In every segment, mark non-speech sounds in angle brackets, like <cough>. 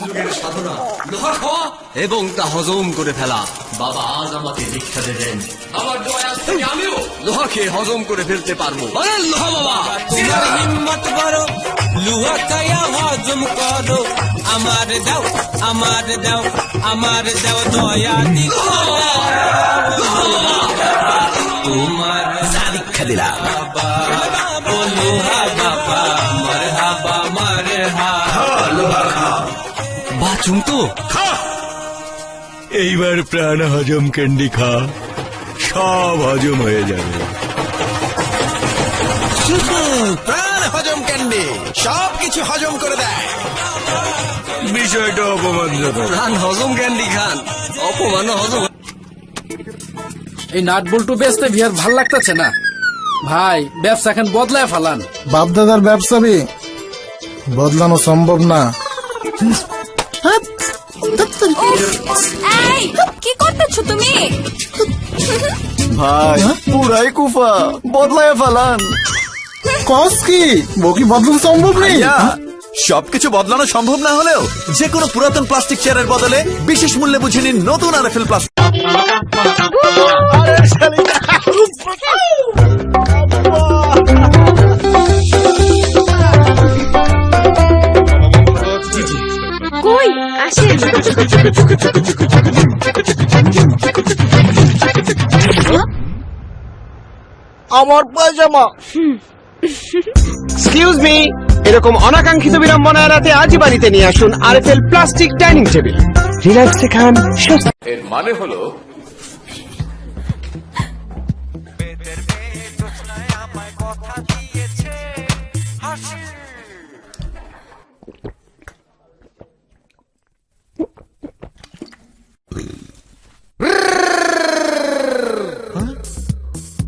যুগের সাধনা। লোহা খাওয়া এবং তা হজম করে ফেলা। বাবা আজ আমাকে দীক্ষা দেবেন। আমার আমিও লোহাকে হজম করে ফেলতে পারব। আরে লোহা বাবা। তোমার হিম্মত করো লুহা হজম করো। আমার দাও আমার দাও আমার দাও দয়া তোমার দীক্ষা দিলাম। বাচুম তো এইবার প্রাণ হজম ক্যান্ডি খা। সব হজম হয়ে যাবে। প্রাণ হজম ক্যান্ডি সব কিছু হজম করে দেয়। বিষয়টা অপমানজনক। প্রাণ হজম ক্যান্ডি খান। অপমান হজম। এই নাট বল্টু বেচতে ভিয়ার ভালো লাগতেছে না। ভাই ব্যবসা এখন বদলায় ফালান। বাপদাদার ব্যবসাবি বদলানো সম্ভব না। এই কি করতেছো তুমি? ভাই পুরাই কুফা বদলায় ফালান। কস কি? বকি বদলানো সম্ভব নেই? সবকিছু বদলানো সম্ভব না হলেও যে কোনো পুরাতন প্লাস্টিক চেয়ারের বদলে বিশেষ মূল্যে বুঝে নিন নতুন আরএফএল প্লাস্টিক। আমার পায়জামা। এক্সকিউজ মি এরকম অনাকাঙ্ক্ষিত বিড়ম্বনা এড়াতে আজই বাড়িতে নিয়ে আসুন আরএফএল প্লাস্টিক ডাইনিং টেবিল। রিল্যাক্সে খান এর মানে হলো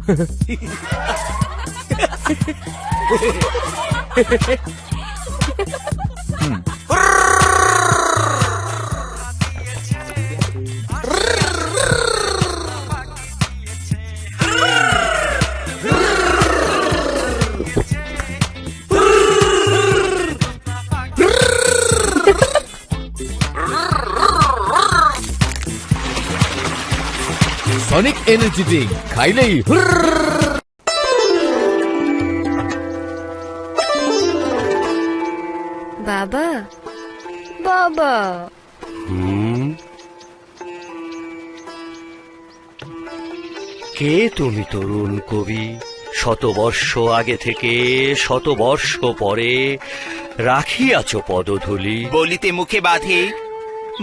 Sí. <laughs> <laughs> সনিক এনার্জি ড্রিঙ্ক খাইলেই বাবা বাবা। কে তুমি তরুণ কবি? শতবর্ষ আগে থেকে শতবর্ষ পরে রাখিয়াছ পদধূলি। বলিতে মুখে বাঁধে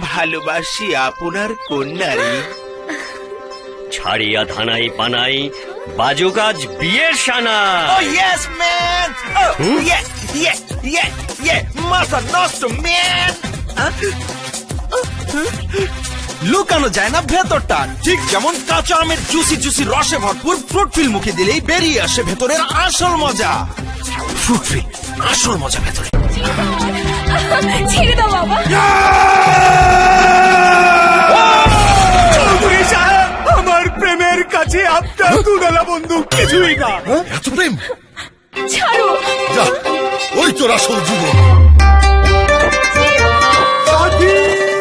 ভালোবাসি আপনার কন্যারে। ছাড়িয়া ধানাই পানাই বাজু বাজুগাজ বিয়ের সানা। ইয়েস ম্যান মাথা নষ্ট ম্যান লুকানো যায় না ভেতরটা ঠিক যেমন কাঁচা আমের জুসি জুসি রসে ভরপুর ফ্রুট ফিল মুখে দিলেই বেরিয়ে আসে ভেতরের আসল মজা। ফ্রুট ফিল আসল মজা ভেতরে। ছেড়ে দাও বাবা। বন্ধু কিছুই না। এত প্রেম? ছাড়ো। যা ওই তোর আসল জীবন।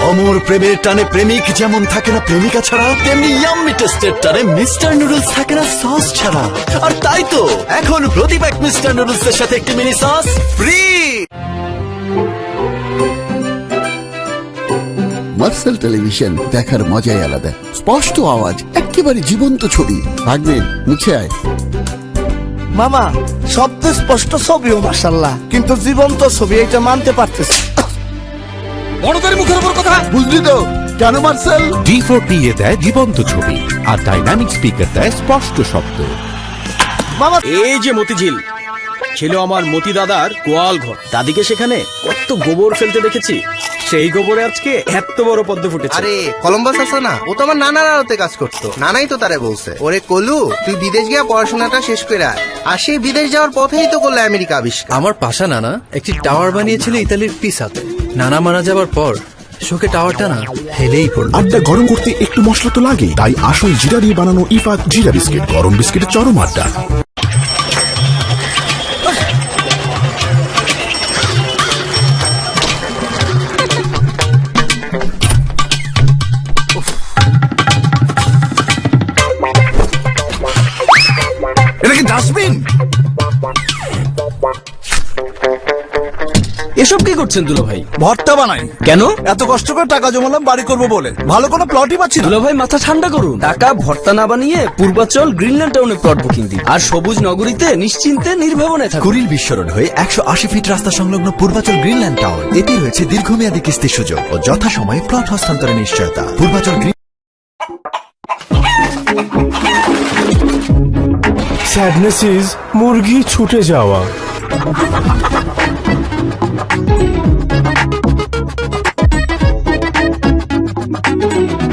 অমর প্রেমের টানে প্রেমিক যেমন থাকে না প্রেমিকা ছাড়া তেমনি ইয়াম্মি টেস্টের টানে মিস্টার নুডলস থাকে না সস ছাড়া। আর তাই তো এখন প্রতি প্যাক মিস্টার নুডলস এর সাথে একটি mini sauce free Marcel television দেখার মজাই আলাদা। স্পষ্ট আওয়াজ একেবারে জীবন্ত ছবি। ভাগবেন মুছে আয়। মামা শব্দ স্পষ্ট ছবিও মাসাল্লাহ কিন্তু জীবন্ত ছবি এটা মানতে পারতেছি বড়দের মুখের উপর কথা? বুঝলি তো কেন মার্সেল? ডি ফোর এ দেয় জীবন্ত ছবি আর ডাইনামিক স্পিকার দেয় স্পষ্ট শব্দ। এই যে মতিঝিল ছিল আমার মতি দাদার গোয়াল ঘর। দাদিকে সেখানে কত গোবর ফেলতে দেখেছি। সেই গোবরে আজকে এত বড় পদ্ম ফুটেছে। আরে কলম্বাস আছে না। ও তো আমার নানার আড়তে কাজ করতো। নানাই তো তারে বলছে। ওরে কলু তুই বিদেশ গিয়া পড়াশোনাটা শেষ করে আয়। আর সেই বিদেশ যাওয়ার পথেই তো করল আমেরিকা আবিষ্কার। আমার পাশা নানা একটি টাওয়ার বানিয়েছিল ইতালির পিসাতে। নানা মারা যাবার পর শোকে টাওয়ারটা না হেলেই পড়ল। আড্ডা গরম করতে একটু মশলা তো লাগে তাই আসল জিরা দিয়ে বানানো ইফাত জিরা বিস্কিট গরম বিস্কিটের চরম আড্ডা। ডাস্টবিন? এসব কি করছেন দুলো ভাই? ভর্তা বানাই। কেন? এত কষ্ট করে টাকা জমালাম বাড়ি করব বলে। ভালো কোনো প্লটই পাচ্ছি না। দুলো ভাই মাথা ঠান্ডা করুন। টাকা ভর্তা না বানিয়ে পূর্বাচল গ্রিনল্যান্ড টাউনে প্লট বুকিং দিন। আর সবুজ নগরীতে নিশ্চিন্তে নির্ভাবনে থাকুন। কুড়িল বিস্মরণ হয়ে একশো আশি ফিট রাস্তা সংলগ্ন পূর্বাচল গ্রিনল্যান্ড টাউন এতে রয়েছে দীর্ঘমেয়াদী কিস্তির সুযোগ ও যথাসময়ে প্লট হস্তান্তরের নিশ্চয়তা। পূর্বাচল স্যাডনেস ইজ মুরগি ছুটে যাওয়া।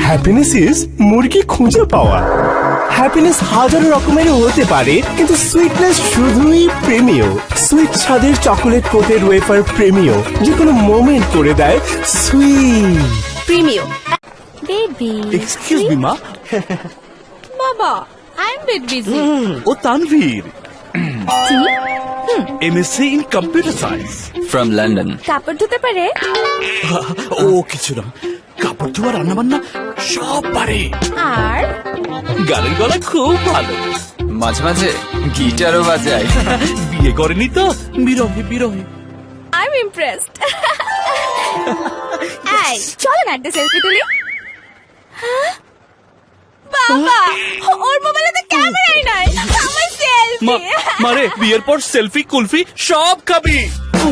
হ্যাপিনেস ইজ মুরগি খুঁজে পাওয়া। হ্যাপিনেস হাজারো রকমের হতে পারে কিন্তু সুইটনেস শুধুই প্রেমীয়। সুইট স্বাদের চকোলেট কোটের ওয়েফার প্রেমীয় যে কোনো মোমেন্ট করে দেয়। Sweet Premio baby excuse me মা বাবা। I am bit busy O Tanvir MSc in computer science from London কাপড় ধুতে পারে? <laughs> ও কিছু না। কাপড় ধোয়া রান্না বান্না সব পারে। আর? গানের গলা খুব ভালো। মাঝে মাঝে গিটারও বাজায়। <laughs> বিয়ে করেনি তো? বিরহে বিরহে। আই এম ইমপ্রেসড এই চলো না একটা সেলফি তুলি। হ্যাঁ? বাবা! ওর <laughs> মারে বিয়ের পর সেলফি কুলফি সব খাবি।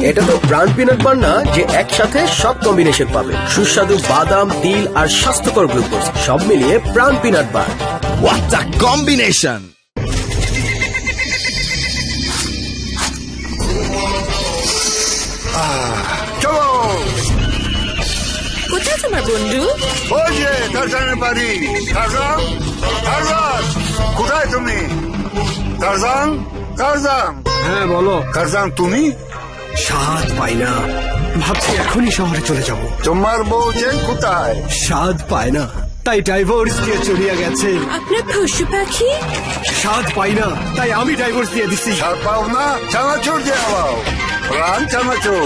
এটা তো ব্রান্ড পিনাট বার না যে একসাথে সব কম্বিনেশন পাবে। সুস্বাদু বাদাম তিল আর স্বাস্থ্যকর গ্লুকোজ সব মিলিয়ে Pran peanut bar. What's a combination কোথায় তোমার বন্ধু? ওই যে বাড়ি। কোথায় তুমি? টারজান টারজান হ্যাঁ বলো। টারজান তুমি? স্বাদ পাই না ভাবছি এখনই শহরে চলে যাব। তোমার বউ যে কোথায়? স্বাদ পায় না তাই ডাইভোর্স দিয়ে চলিয়া গেছে। আপনার পশু পাখি? স্বাদ পাই না তাই আমি ডাইভোর্স দিয়ে দিছি। ছাড় পাও না চানাচুর দিয়ে আবাও প্রাণ চানাচুর।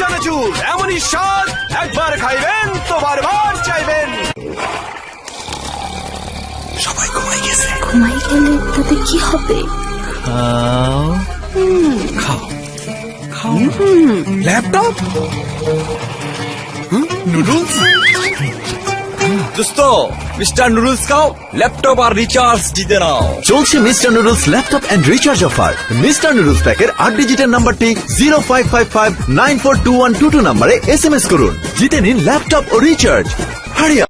চানাচুর এমনই স্বাদ একবার খাইবেন তো বারবার চাইবেন। ঘুমাই গেলে তাতে কি হবে? ল্যাপটপ? নুডলস? দোস্ত মিস্টার নুডলস খাও ল্যাপটপ আর রিচার্জ জিতে নাও চলছে Mister Noodles laptop and recharge offer Mister Noodles প্যাকের আট ডিজিটের নাম্বারটি zero five five five nine four two one two two নাম্বারে এস এম এস করুন জিতে নিন ল্যাপটপ ও রিচার্জ হারিয়া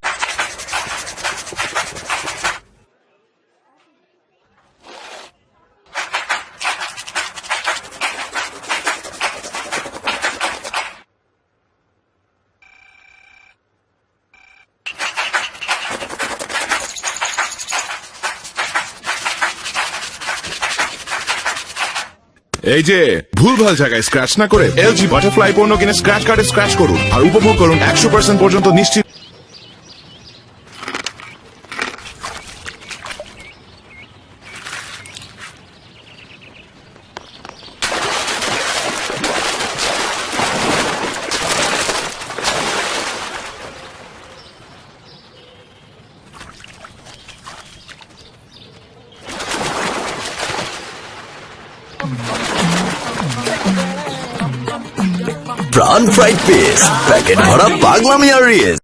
এই যে, ভুলভাল জায়গায় স্ক্র্যাচ না করে এলজি বাটারফ্লাই পণ্য কিনে স্ক্র্যাচ কার্ডে স্ক্র্যাচ করুন। আর উপভোগ করুন একশো পার্সেন্ট পর্যন্ত নিশ্চিত প্রাণ ফ্রাইড পিস প্যাকেট ভরা পাগলামি আর রিয়েস